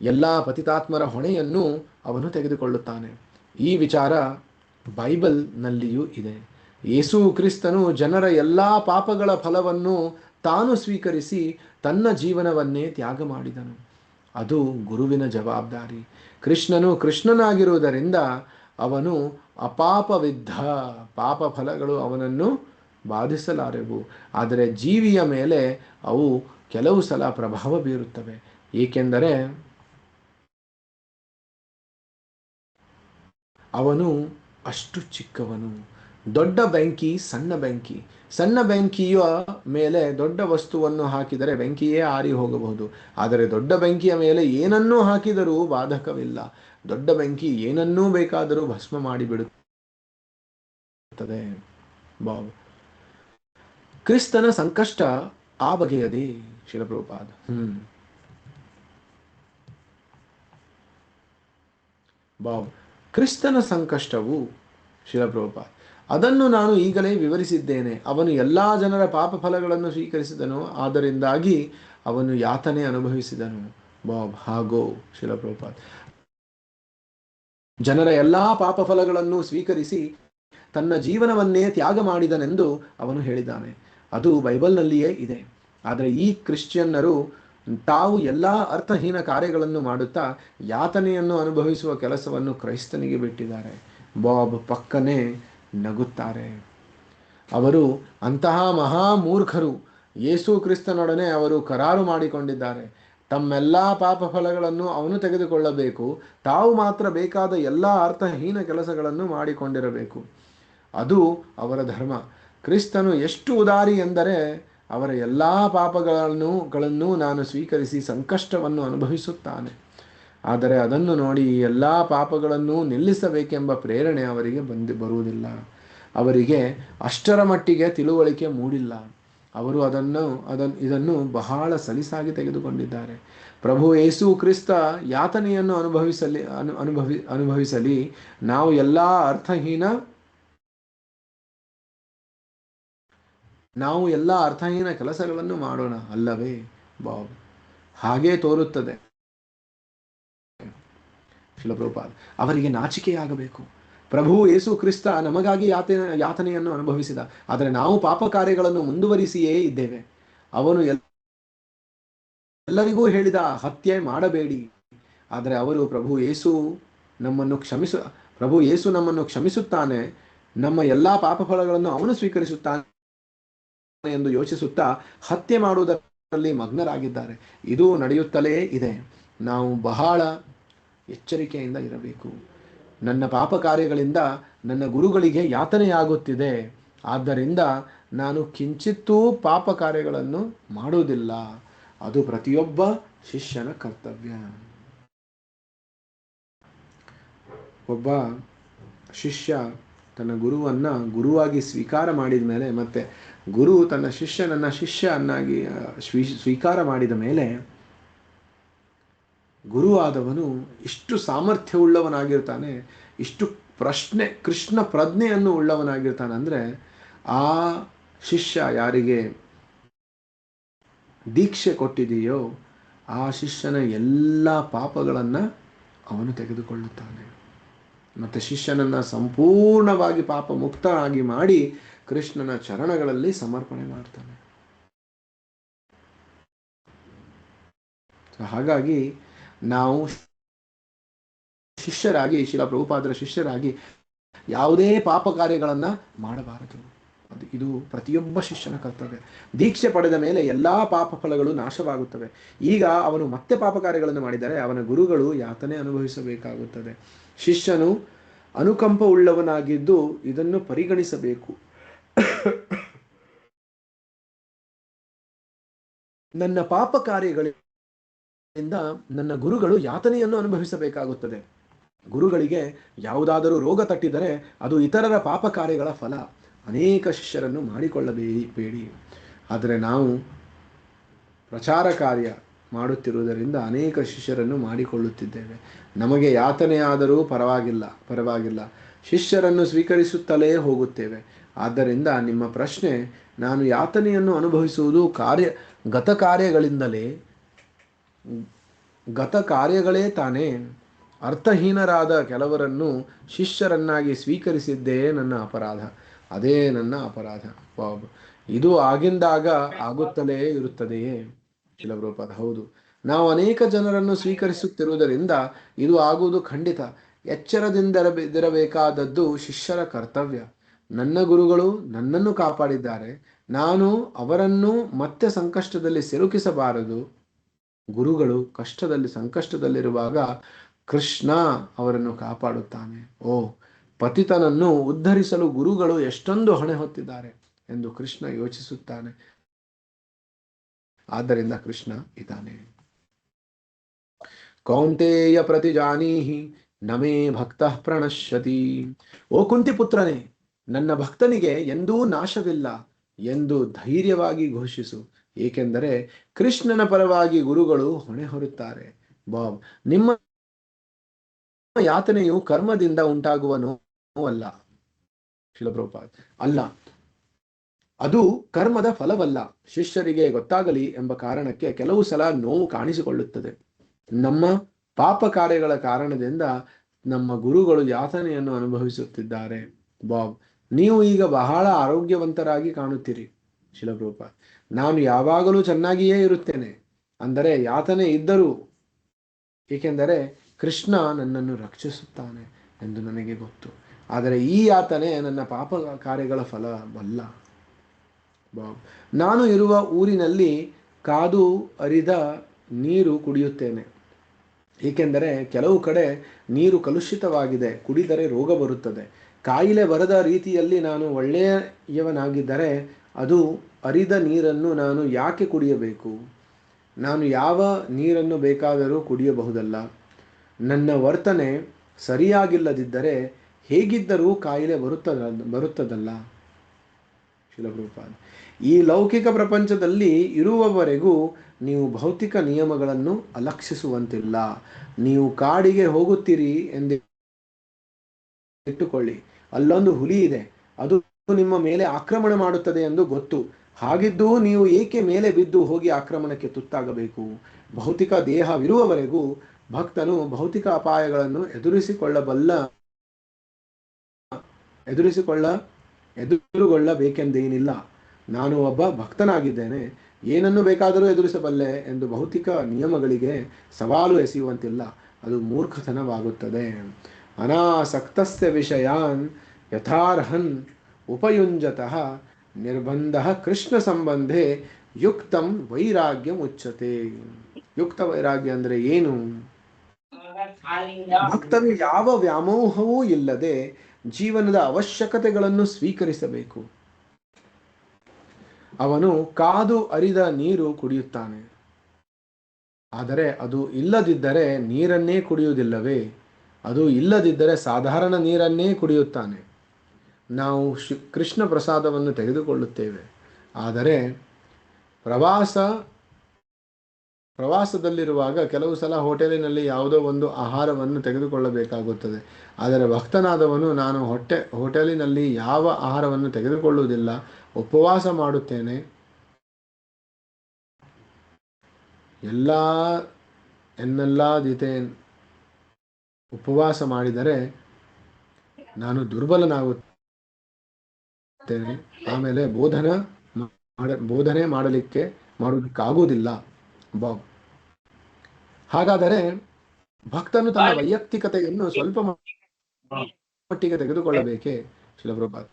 ಎಲ್ಲ ಪತಿತಾತ್ಮರ ಹೊಣೆಯನ್ನು ಅವನು ತೆಗೆದುಕೊಳ್ಳುತ್ತಾನೆ. ಈ ವಿಚಾರ ಬೈಬಲ್ನಲ್ಲಿಯೂ ಇದೆ. ಯೇಸು ಕ್ರಿಸ್ತನು ಜನರ ಎಲ್ಲ ಪಾಪಗಳ ಫಲವನ್ನು ತಾನು ಸ್ವೀಕರಿಸಿ ತನ್ನ ಜೀವನವನ್ನೇ ತ್ಯಾಗ ಮಾಡಿದನು. ಅದು ಗುರುವಿನ ಜವಾಬ್ದಾರಿ. ಕೃಷ್ಣನು ಕೃಷ್ಣನಾಗಿರುವುದರಿಂದ ಅವನು ಅಪಾಪವಿದ್ಧ ಪಾಪ ಫಲಗಳು ಅವನನ್ನು ಬಾಧಿಸಲಾರೆವು. ಆದರೆ ಜೀವಿಯ ಮೇಲೆ ಅವು ಕೆಲವು ಸಲ ಪ್ರಭಾವ ಬೀರುತ್ತವೆ. ಏಕೆಂದರೆ ಅವನು ಅಷ್ಟು ಚಿಕ್ಕವನು. ದೊಡ್ಡ ಬೆಂಕಿ, ಸಣ್ಣ ಬೆಂಕಿ. ಸಣ್ಣ ಬೆಂಕಿಯ ಮೇಲೆ ದೊಡ್ಡ ವಸ್ತುವನ್ನು ಹಾಕಿದರೆ ಬೆಂಕಿಯೇ ಆರಿ ಹೋಗಬಹುದು. ಆದರೆ ದೊಡ್ಡ ಬೆಂಕಿಯ ಮೇಲೆ ಏನನ್ನೂ ಹಾಕಿದರೂ ಬಾಧಕವಿಲ್ಲ. ದೊಡ್ಡ ಬೆಂಕಿ ಏನನ್ನೂ ಬೇಕಾದರೂ ಭಸ್ಮ ಮಾಡಿಬಿಡುತ್ತದೆ. ಕ್ರಿಸ್ತನ ಸಂಕಷ್ಟ ಆ ಬಗೆಯದೇ ಶಿಲಪ್ರಭುಪಾದ. ಹ್ಮ್. ಬಾಬ್ ಕ್ರಿಸ್ತನ ಸಂಕಷ್ಟವು ಶಿಲಪ್ರಭುಪಾದ. ಅದನ್ನು ನಾನು ಈಗಲೇ ವಿವರಿಸಿದ್ದೇನೆ. ಅವನು ಎಲ್ಲಾ ಜನರ ಪಾಪ ಫಲಗಳನ್ನು ಸ್ವೀಕರಿಸಿದನು. ಆದ್ದರಿಂದಾಗಿ ಅವನು ಯಾತನೆ ಅನುಭವಿಸಿದನು. ಬಾಬ್ ಹಾಗೋ ಶಿಲಪ್ರಭುಪಾದ್. ಜನರ ಎಲ್ಲಾ ಪಾಪ ಫಲಗಳನ್ನು ಸ್ವೀಕರಿಸಿ ತನ್ನ ಜೀವನವನ್ನೇ ತ್ಯಾಗ ಮಾಡಿದನೆಂದು ಅವನು ಹೇಳಿದ್ದಾನೆ. ಅದು ಬೈಬಲ್ನಲ್ಲಿಯೇ ಇದೆ. ಆದರೆ ಈ ಕ್ರಿಶ್ಚಿಯನ್ನರು ತಾವು ಎಲ್ಲ ಅರ್ಥಹೀನ ಕಾರ್ಯಗಳನ್ನು ಮಾಡುತ್ತಾ ಯಾತನೆಯನ್ನು ಅನುಭವಿಸುವ ಕೆಲಸವನ್ನು ಕ್ರೈಸ್ತನಿಗೆ ಬಿಟ್ಟಿದ್ದಾರೆ. ಬಾಬ್ ಪಕ್ಕನೆ ನಗುತ್ತಾರೆ. ಅವರು ಅಂತಹ ಮಹಾಮೂರ್ಖರು ಯೇಸು ಕ್ರಿಸ್ತನೊಡನೆ ಅವರು ಕರಾರು ಮಾಡಿಕೊಂಡಿದ್ದಾರೆ. ತಮ್ಮೆಲ್ಲ ಪಾಪ ಫಲಗಳನ್ನು ಅವನು ತೆಗೆದುಕೊಳ್ಳಬೇಕು. ತಾವು ಮಾತ್ರ ಬೇಕಾದ ಎಲ್ಲ ಅರ್ಥಹೀನ ಕೆಲಸಗಳನ್ನು ಮಾಡಿಕೊಂಡಿರಬೇಕು. ಅದು ಅವರ ಧರ್ಮ. ಕ್ರಿಸ್ತನು ಎಷ್ಟು ಉದಾರಿ ಎಂದರೆ ಅವರ ಎಲ್ಲ ಪಾಪಗಳನ್ನು, ಗಳನ್ನು ನಾನು ಸ್ವೀಕರಿಸಿ ಸಂಕಷ್ಟವನ್ನು ಅನುಭವಿಸುತ್ತಾನೆ. ಆದರೆ ಅದನ್ನು ನೋಡಿ ಎಲ್ಲ ಪಾಪಗಳನ್ನು ನಿಲ್ಲಿಸಬೇಕೆಂಬ ಪ್ರೇರಣೆ ಅವರಿಗೆ ಬಂದು ಬರುವುದಿಲ್ಲ. ಅವರಿಗೆ ಅಷ್ಟರ ಮಟ್ಟಿಗೆ ತಿಳುವಳಿಕೆ ಮೂಡಿಲ್ಲ. ಅವರು ಅದನ್ನು ಅದನ್ನು ಇದನ್ನು ಬಹಳ ಸಲೀಸಾಗಿ ತೆಗೆದುಕೊಂಡಿದ್ದಾರೆ. ಪ್ರಭು ಯೇಸು ಕ್ರಿಸ್ತ ಯಾತನೆಯನ್ನು ಅನುಭವಿಸಲಿ, ಅನು, ಅನುಭವಿ, ಅನುಭವಿಸಲಿ ನಾವು ಎಲ್ಲ ಅರ್ಥಹೀನ ನಾವು ಎಲ್ಲ ಅರ್ಥಹೀನ ಕೆಲಸಗಳನ್ನು ಮಾಡೋಣ ಅಲ್ಲವೇ, ಬಾಬ್? ಹಾಗೇ ತೋರುತ್ತದೆ. ಶಿಲಪ್ರಭುಪಾದ, ಅವರಿಗೆ ನಾಚಿಕೆಯಾಗಬೇಕು. ಪ್ರಭು ಯೇಸು ಕ್ರಿಸ್ತ ನಮಗಾಗಿ ಯಾತನೆ, ಯಾತನೆಯನ್ನು ಅನುಭವಿಸಿದ. ಆದರೆ ನಾವು ಪಾಪ ಕಾರ್ಯಗಳನ್ನು ಮುಂದುವರಿಸಿಯೇ ಇದ್ದೇವೆ. ಅವನು ಎಲ್- ಎಲ್ಲರಿಗೂ ಹೇಳಿದ ಹತ್ಯೆ ಮಾಡಬೇಡಿ. ಆದರೆ ಅವರು ಪ್ರಭು ಯೇಸು ನಮ್ಮನ್ನು ಕ್ಷಮಿಸು, ಪ್ರಭು ಯೇಸು ನಮ್ಮನ್ನು ಕ್ಷಮಿಸುತ್ತಾನೆ. ನಮ್ಮ ಎಲ್ಲಾ ಪಾಪ ಫಲಗಳನ್ನು ಅವನು ಸ್ವೀಕರಿಸುತ್ತಾನೆ. ಎಂದು ಯೋಚಿಸುತ್ತಾ ಹತ್ಯೆ ಮಾಡುವುದರಲ್ಲಿ ಮಗ್ನರಾಗಿದ್ದಾರೆ. ಇದು ನಡೆಯುತ್ತಲೇ ಇದೆ. ನಾವು ಬಹಳ ಎಚ್ಚರಿಕೆಯಿಂದ ಇರಬೇಕು. ನನ್ನ ಪಾಪ ಕಾರ್ಯಗಳಿಂದ ನನ್ನ ಗುರುಗಳಿಗೆ ಯಾತನೆಯಾಗುತ್ತಿದೆ. ಆದ್ದರಿಂದ ನಾನು ಕಿಂಚಿತ್ತೂ ಪಾಪ ಕಾರ್ಯಗಳನ್ನು ಮಾಡುವುದಿಲ್ಲ. ಅದು ಪ್ರತಿಯೊಬ್ಬ ಶಿಷ್ಯನ ಕರ್ತವ್ಯ. ಒಬ್ಬ ಶಿಷ್ಯ ತನ್ನ ಗುರುವನ್ನ ಗುರುವಾಗಿ ಸ್ವೀಕಾರ ಮಾಡಿದ ಮೇಲೆ ಮತ್ತೆ ಗುರು ತನ್ನ ಶಿಷ್ಯನನ್ನು ಶಿಷ್ಯ ಅನ್ನಾಗಿ ಸ್ವೀ- ಸ್ವೀಕಾರ ಮಾಡಿದ ಮೇಲೆ ಗುರುವಾದವನು ಇಷ್ಟು ಸಾಮರ್ಥ್ಯವುಳ್ಳವನಾಗಿರ್ತಾನೆ ಇಷ್ಟು ಪ್ರಶ್ನೆ, ಕೃಷ್ಣ ಪ್ರಜ್ಞೆಯನ್ನು ಉಳ್ಳವನಾಗಿರ್ತಾನೆ ಅಂದರೆ ಆ ಶಿಷ್ಯ ಯಾರಿಗೆ ದೀಕ್ಷೆ ಕೊಟ್ಟಿದೆಯೋ ಆ ಶಿಷ್ಯನ ಎಲ್ಲ ಪಾಪಗಳನ್ನು ಅವನು ತೆಗೆದುಕೊಳ್ಳುತ್ತಾನೆ. ಮತ್ತು ಶಿಷ್ಯನನ್ನು ಸಂಪೂರ್ಣವಾಗಿ ಪಾಪ ಮುಕ್ತನಾಗಿ ಮಾಡಿ ಕೃಷ್ಣನ ಚರಣಗಳಲ್ಲಿ ಸಮರ್ಪಣೆ ಮಾಡ್ತಾನೆ. ಹಾಗಾಗಿ ನಾವು ಶಿಷ್ಯರಾಗಿ, ಶಿಲ ಪ್ರಭುಪಾದರ ಶಿಷ್ಯರಾಗಿ ಯಾವುದೇ ಪಾಪ ಕಾರ್ಯಗಳನ್ನು ಮಾಡಬಾರದು. ಅದು, ಇದು ಪ್ರತಿಯೊಬ್ಬ ಶಿಷ್ಯನ ಕರ್ತವ್ಯ. ದೀಕ್ಷೆ ಪಡೆದ ಮೇಲೆ ಎಲ್ಲಾ ಪಾಪ ಫಲಗಳು ನಾಶವಾಗುತ್ತವೆ. ಈಗ ಅವನು ಮತ್ತೆ ಪಾಪ ಕಾರ್ಯಗಳನ್ನು ಮಾಡಿದರೆ ಅವನ ಗುರುಗಳು ಯಾತನೆ ಅನುಭವಿಸಬೇಕಾಗುತ್ತದೆ. ಶಿಷ್ಯನು ಅನುಕಂಪ ಉಳ್ಳವನಾಗಿದ್ದು ಇದನ್ನು ಪರಿಗಣಿಸಬೇಕು. ನನ್ನ ಪಾಪ ಕಾರ್ಯಗಳಿಂದ ನನ್ನ ಗುರುಗಳು ಯಾತನೆಯನ್ನು ಅನುಭವಿಸಬೇಕಾಗುತ್ತದೆ. ಗುರುಗಳಿಗೆ ಯಾವುದಾದರೂ ರೋಗ ತಟ್ಟಿದರೆ ಅದು ಇತರರ ಪಾಪ ಕಾರ್ಯಗಳ ಫಲ. ಅನೇಕ ಶಿಷ್ಯರನ್ನು ಮಾಡಿಕೊಳ್ಳಬೇಡಿ. ಬೇಡಿ ಆದರೆ ನಾವು ಪ್ರಚಾರ ಕಾರ್ಯ ಮಾಡುತ್ತಿರುವುದರಿಂದ ಅನೇಕ ಶಿಷ್ಯರನ್ನು ಮಾಡಿಕೊಳ್ಳುತ್ತಿದ್ದೇವೆ. ನಮಗೆ ಯಾತನೆಯಾದರೂ ಪರವಾಗಿಲ್ಲ ಪರವಾಗಿಲ್ಲ. ಶಿಷ್ಯರನ್ನು ಸ್ವೀಕರಿಸುತ್ತಲೇ ಹೋಗುತ್ತೇವೆ. ಆದ್ದರಿಂದ ನಿಮ್ಮ ಪ್ರಶ್ನೆ, ನಾನು ಯಾತನೆಯನ್ನು ಅನುಭವಿಸುವುದು ಕಾರ್ಯ, ಗತ ಕಾರ್ಯಗಳಿಂದಲೇ? ಗತ ಕಾರ್ಯಗಳೇ ತಾನೇ. ಅರ್ಥಹೀನರಾದ ಕೆಲವರನ್ನು ಶಿಷ್ಯರನ್ನಾಗಿ ಸ್ವೀಕರಿಸಿದ್ದೇ ನನ್ನ ಅಪರಾಧ. ಅದೇ ನನ್ನ ಅಪರಾಧ. ಇದು ಆಗಿಂದಾಗ ಆಗುತ್ತಲೇ ಇರುತ್ತದೆಯೇ? ಶಿಲಬ್ರೂಪದ ಹೌದು. ನಾವು ಅನೇಕ ಜನರನ್ನು ಸ್ವೀಕರಿಸುತ್ತಿರುವುದರಿಂದ ಇದು ಆಗುವುದು ಖಂಡಿತ. ಎಚ್ಚರದಿಂದಿರಬೇಕಾದದ್ದು ಶಿಷ್ಯರ ಕರ್ತವ್ಯ. ನನ್ನ ಗುರುಗಳು ನನ್ನನ್ನು ಕಾಪಾಡಿದ್ದಾರೆ. ನಾನು ಅವರನ್ನು ಮತ್ತೆ ಸಂಕಷ್ಟದಲ್ಲಿ ಸಿಲುಕಿಸಬಾರದು. ಗುರುಗಳು ಕಷ್ಟದಲ್ಲಿ ಸಂಕಷ್ಟದಲ್ಲಿರುವಾಗ ಕೃಷ್ಣ ಅವರನ್ನು ಕಾಪಾಡುತ್ತಾನೆ. ಓ, ಪತಿತನನ್ನು ಉದ್ಧರಿಸಲು ಗುರುಗಳು ಎಷ್ಟೊಂದು ಹೊಣೆ ಹೊತ್ತಿದ್ದಾರೆ ಎಂದು ಕೃಷ್ಣ ಯೋಚಿಸುತ್ತಾನೆ. ಆದ್ದರಿಂದ ಕೃಷ್ಣ ಇದ್ದಾನೆ. ಕೌಂತೆಯ ಪ್ರತಿಜಾನೀಹಿ ನಮೇ ಭಕ್ತ ಪ್ರಣಶ್ಯತಿ. ಓ ಕುಂತಿಪುತ್ರನೇ ನನ್ನ ಭಕ್ತನಿಗೆ ಎಂದೂ ನಾಶವಿಲ್ಲ ಎಂದು ಧೈರ್ಯವಾಗಿ ಘೋಷಿಸು. ಏಕೆಂದರೆ ಕೃಷ್ಣನ ಪರವಾಗಿ ಗುರುಗಳು ಹೊಣೆ ಹೊರುತ್ತಾರೆ. ಬಾಬ್, ನಿಮ್ಮ ಯಾತನೆಯು ಕರ್ಮದಿಂದ ಉಂಟಾಗುವ ನೋವಲ್ಲ ಅಲ್ಲ. ಅದು ಕರ್ಮದ ಫಲವಲ್ಲ. ಶಿಷ್ಯರಿಗೆ ಗೊತ್ತಾಗಲಿ ಎಂಬ ಕಾರಣಕ್ಕೆ ಕೆಲವು ಸಲ ನೋವು ಕಾಣಿಸಿಕೊಳ್ಳುತ್ತದೆ. ನಮ್ಮ ಪಾಪ ಕಾರ್ಯಗಳ ಕಾರಣದಿಂದ ನಮ್ಮ ಗುರುಗಳು ಯಾತನೆಯನ್ನು ಅನುಭವಿಸುತ್ತಿದ್ದಾರೆ. ಬಾಬ್ ನೀವು ಈಗ ಬಹಳ ಆರೋಗ್ಯವಂತರಾಗಿ ಕಾಣುತ್ತೀರಿ ಶಿಲಪ್ರೂಪ ನಾನು ಯಾವಾಗಲೂ ಚೆನ್ನಾಗಿಯೇ ಇರುತ್ತೇನೆ. ಅಂದರೆ ಯಾತನೆ ಇದ್ದರೂ, ಏಕೆಂದರೆ ಕೃಷ್ಣ ನನ್ನನ್ನು ರಕ್ಷಿಸುತ್ತಾನೆ ಎಂದು ನನಗೆ ಗೊತ್ತು. ಆದರೆ ಈ ಯಾತನೆ ನನ್ನ ಪಾಪ ಕಾರ್ಯಗಳ ಫಲವಲ್ಲ. ನಾನು ಇರುವ ಊರಿನಲ್ಲಿ ಕಾದು ಅರಿದ ನೀರು ಕುಡಿಯುತ್ತೇನೆ. ಏಕೆಂದರೆ ಕೆಲವು ಕಡೆ ನೀರು ಕಲುಷಿತವಾಗಿದೆ, ಕುಡಿದರೆ ರೋಗ ಬರುತ್ತದೆ. ಕಾಯಿಲೆ ಬರದ ರೀತಿಯಲ್ಲಿ ನಾನು ಒಳ್ಳೆಯವನಾಗಿದ್ದರೆ ಅದು ಅರಿದ ನೀರನ್ನು ನಾನು ಯಾಕೆ ಕುಡಿಯಬೇಕು? ನಾನು ಯಾವ ನೀರನ್ನು ಬೇಕಾದರೂ ಕುಡಿಯಬಹುದಲ್ಲ. ನನ್ನ ವರ್ತನೆ ಸರಿಯಾಗಿಲ್ಲದಿದ್ದರೆ ಹೇಗಿದ್ದರೂ ಕಾಯಿಲೆ ಬರುತ್ತದ, ಬರುತ್ತದಲ್ಲ. ಶಿಲಪ್ರಭುಪಾದ್, ಈ ಲೌಕಿಕ ಪ್ರಪಂಚದಲ್ಲಿ ಇರುವವರೆಗೂ ನೀವು ಭೌತಿಕ ನಿಯಮಗಳನ್ನು ಅಲಕ್ಷಿಸುವಂತಿಲ್ಲ. ನೀವು ಕಾಡಿಗೆ ಹೋಗುತ್ತೀರಿ ಎಂದು ಇಟ್ಟುಕೊಳ್ಳಿ. ಅಲ್ಲೊಂದು ಹುಲಿ ಇದೆ. ಅದು ನಿಮ್ಮ ಮೇಲೆ ಆಕ್ರಮಣ ಮಾಡುತ್ತದೆ ಎಂದು ಗೊತ್ತು. ಹಾಗಿದ್ದೂ ನೀವು ಏಕೆ ಮೇಲೆ ಬಿದ್ದು ಹೋಗಿ ಆಕ್ರಮಣಕ್ಕೆ ತುತ್ತಾಗಬೇಕು? ಭೌತಿಕ ದೇಹವಿರುವವರೆಗೂ ಭಕ್ತನು ಭೌತಿಕ ಅಪಾಯಗಳನ್ನು ಎದುರಿಸಿಕೊಳ್ಳಬಲ್ಲ ಎದುರಿಸಿಕೊಳ್ಳ, ಎದುರುಗೊಳ್ಳಬೇಕೆಂದೇನಿಲ್ಲ. ನಾನು ಒಬ್ಬ ಭಕ್ತನಾಗಿದ್ದೇನೆ. ಏನನ್ನು ಬೇಕಾದರೂ ಎದುರಿಸಬಲ್ಲೆ ಎಂದು ಭೌತಿಕ ನಿಯಮಗಳಿಗೆ ಸವಾಲು ಎಸೆಯುವಂತಿಲ್ಲ. ಅದು ಮೂರ್ಖತನವಾಗುತ್ತದೆ. ಅನಾಸಕ್ತಸ್ಯ ವಿಷಯಾನ್ ಯಥಾರ್ಹನ್ ಉಪಯುಂಜತಃ ನಿರ್ಬಂಧ ಕೃಷ್ಣ ಸಂಬಂಧೆ ಯುಕ್ತಂ ವೈರಾಗ್ಯ ಮುಚ್ಚತೆ ಯುಕ್ತ ವೈರಾಗ್ಯ ಅಂದ್ರೆ ಏನು? ಭಕ್ತನು ಯಾವ ವ್ಯಾಮೋಹವೂ ಇಲ್ಲದೆ ಜೀವನದ ಅವಶ್ಯಕತೆಗಳನ್ನು ಸ್ವೀಕರಿಸಬೇಕು. ಅವನು ಕಾದು ಅರಿದ ನೀರು ಕುಡಿಯುತ್ತಾನೆ. ಆದರೆ ಅದು ಇಲ್ಲದಿದ್ದರೆ ನೀರನ್ನೇ ಕುಡಿಯುವುದಿಲ್ಲವೇ? ಅದು ಇಲ್ಲದಿದ್ದರೆ ಸಾಧಾರಣ ನೀರನ್ನೇ ಕುಡಿಯುತ್ತಾನೆ. ನಾವು ಶಿ ಕೃಷ್ಣ ಪ್ರಸಾದವನ್ನು ತೆಗೆದುಕೊಳ್ಳುತ್ತೇವೆ. ಆದರೆ ಪ್ರವಾಸ, ಪ್ರವಾಸದಲ್ಲಿರುವಾಗ ಕೆಲವು ಸಲ ಹೋಟೆಲಿನಲ್ಲಿ ಯಾವುದೋ ಒಂದು ಆಹಾರವನ್ನು ತೆಗೆದುಕೊಳ್ಳಬೇಕಾಗುತ್ತದೆ. ಆದರೆ ಭಕ್ತನಾದವನು, ನಾನು ಹೊಟ್ಟೆ, ಹೋಟೆಲಿನಲ್ಲಿ ಯಾವ ಆಹಾರವನ್ನು ತೆಗೆದುಕೊಳ್ಳುವುದಿಲ್ಲ, ಉಪವಾಸ ಮಾಡುತ್ತೇನೆ. ಎಲ್ಲ ಎನ್ನೆಲ್ಲಾದೀತೆ ಉಪವಾಸ ಮಾಡಿದರೆ ನಾನು ದುರ್ಬಲನಾಗುತ್ತೇನೆ. ಆಮೇಲೆ ಬೋಧನ ಮಾಡ ಬೋಧನೆ ಮಾಡಲಿಕ್ಕೆ ಮಾಡೋದಕ್ಕಾಗೋದಿಲ್ಲ ಬಾಬ್ ಹಾಗಾದರೆ ಭಕ್ತನು ತನ್ನ ವೈಯಕ್ತಿಕತೆಯನ್ನು ಸ್ವಲ್ಪ ಮಟ್ಟಿಗೆ ತೆಗೆದುಕೊಳ್ಳಬೇಕೇ? ಶಿಲಪ್ರಭಾತ್.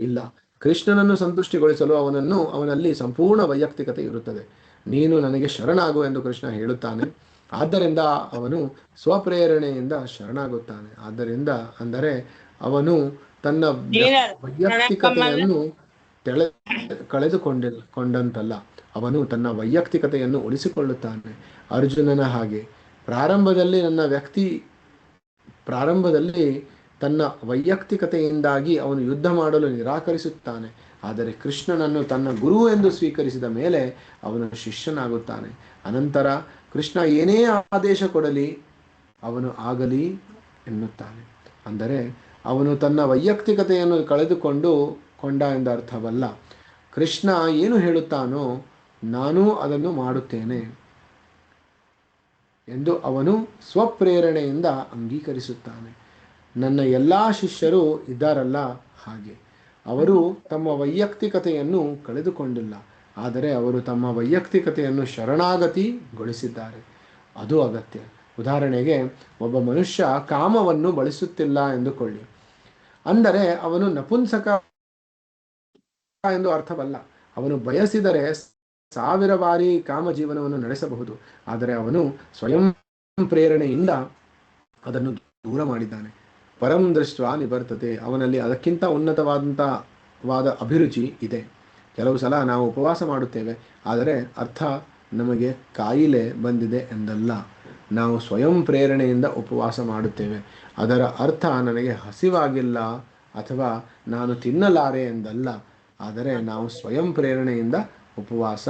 ಇಲ್ಲ. ಕೃಷ್ಣನನ್ನು ಸಂತುಷ್ಟಿಗೊಳಿಸಲು ಅವನನ್ನು ಅವನಲ್ಲಿ ಸಂಪೂರ್ಣ ವೈಯಕ್ತಿಕತೆ ಇರುತ್ತದೆ. ನೀನು ನನಗೆ ಶರಣಾಗು ಎಂದು ಕೃಷ್ಣ ಹೇಳುತ್ತಾನೆ. ಆದ್ದರಿಂದ ಅವನು ಸ್ವಪ್ರೇರಣೆಯಿಂದ ಶರಣಾಗುತ್ತಾನೆ. ಆದ್ದರಿಂದ ಅಂದರೆ ಅವನು ತನ್ನ ವೈಯಕ್ತಿಕತೆಯನ್ನು ತೆಳೆ ಕಳೆದುಕೊಂಡ ಕೊಂಡಂತಲ್ಲ ಅವನು ತನ್ನ ವೈಯಕ್ತಿಕತೆಯನ್ನು ಉಳಿಸಿಕೊಳ್ಳುತ್ತಾನೆ. ಅರ್ಜುನನ ಹಾಗೆ. ಪ್ರಾರಂಭದಲ್ಲಿ ನನ್ನ ವ್ಯಕ್ತಿ ಪ್ರಾರಂಭದಲ್ಲಿ ತನ್ನ ವೈಯಕ್ತಿಕತೆಯಿಂದಾಗಿ ಅವನು ಯುದ್ಧ ಮಾಡಲು ನಿರಾಕರಿಸುತ್ತಾನೆ. ಆದರೆ ಕೃಷ್ಣನನ್ನು ತನ್ನ ಗುರು ಎಂದು ಸ್ವೀಕರಿಸಿದ ಮೇಲೆ ಅವನು ಶಿಷ್ಯನಾಗುತ್ತಾನೆ. ಅನಂತರ ಕೃಷ್ಣ ಏನೇ ಆದೇಶ ಕೊಡಲಿ ಅವನು ಆಗಲಿ ಎನ್ನುತ್ತಾನೆ. ಅಂದರೆ ಅವನು ತನ್ನ ವೈಯಕ್ತಿಕತೆಯನ್ನು ಕಳೆದುಕೊಂಡು ಕೊಂಡ ಎಂದರ್ಥವಲ್ಲ ಕೃಷ್ಣ ಏನು ಹೇಳುತ್ತಾನೋ ನಾನು ಅದನ್ನು ಮಾಡುತ್ತೇನೆ ಎಂದು ಅವನು ಸ್ವಪ್ರೇರಣೆಯಿಂದ ಅಂಗೀಕರಿಸುತ್ತಾನೆ. ನನ್ನ ಎಲ್ಲ ಶಿಷ್ಯರು ಇದ್ದಾರಲ್ಲ ಹಾಗೆ. ಅವರು ತಮ್ಮ ವೈಯಕ್ತಿಕತೆಯನ್ನು ಕಳೆದುಕೊಂಡಿಲ್ಲ. ಆದರೆ ಅವರು ತಮ್ಮ ವೈಯಕ್ತಿಕತೆಯನ್ನು ಶರಣಾಗತಿಗೊಳಿಸಿದ್ದಾರೆ. ಅದು ಅಗತ್ಯ. ಉದಾಹರಣೆಗೆ, ಒಬ್ಬ ಮನುಷ್ಯ ಕಾಮವನ್ನು ಬಳಸುತ್ತಿಲ್ಲ ಎಂದುಕೊಳ್ಳಿ. ಅಂದರೆ ಅವನು ನಪುಂಸಕ ಎಂದು ಅರ್ಥವಲ್ಲ. ಅವನು ಬಯಸಿದರೆ ಸಾವಿರ ಬಾರಿ ಕಾಮ ಜೀವನವನ್ನು ನಡೆಸಬಹುದು. ಆದರೆ ಅವನು ಸ್ವಯಂ ಪ್ರೇರಣೆಯಿಂದ ಅದನ್ನು ದೂರ ಮಾಡಿದ್ದಾನೆ. ಪರಂ ದೃಷ್ಟ ನಿಬರ್ತತೆ. ಅವನಲ್ಲಿ ಅದಕ್ಕಿಂತ ಉನ್ನತವಾದಂಥ ವಾದ ಅಭಿರುಚಿ ಇದೆ. ಕೆಲವು ಸಲ ನಾವು ಉಪವಾಸ ಮಾಡುತ್ತೇವೆ. ಆದರೆ ಅರ್ಥ ನಮಗೆ ಕಾಯಿಲೆ ಬಂದಿದೆ ಎಂದಲ್ಲ. ನಾವು ಸ್ವಯಂ ಪ್ರೇರಣೆಯಿಂದ ಉಪವಾಸ ಮಾಡುತ್ತೇವೆ. ಅದರ ಅರ್ಥ ನನಗೆ ಹಸಿವಾಗಿಲ್ಲ ಅಥವಾ ನಾನು ತಿನ್ನಲಾರೆ ಎಂದಲ್ಲ. ಆದರೆ ನಾವು ಸ್ವಯಂ ಪ್ರೇರಣೆಯಿಂದ ಉಪವಾಸ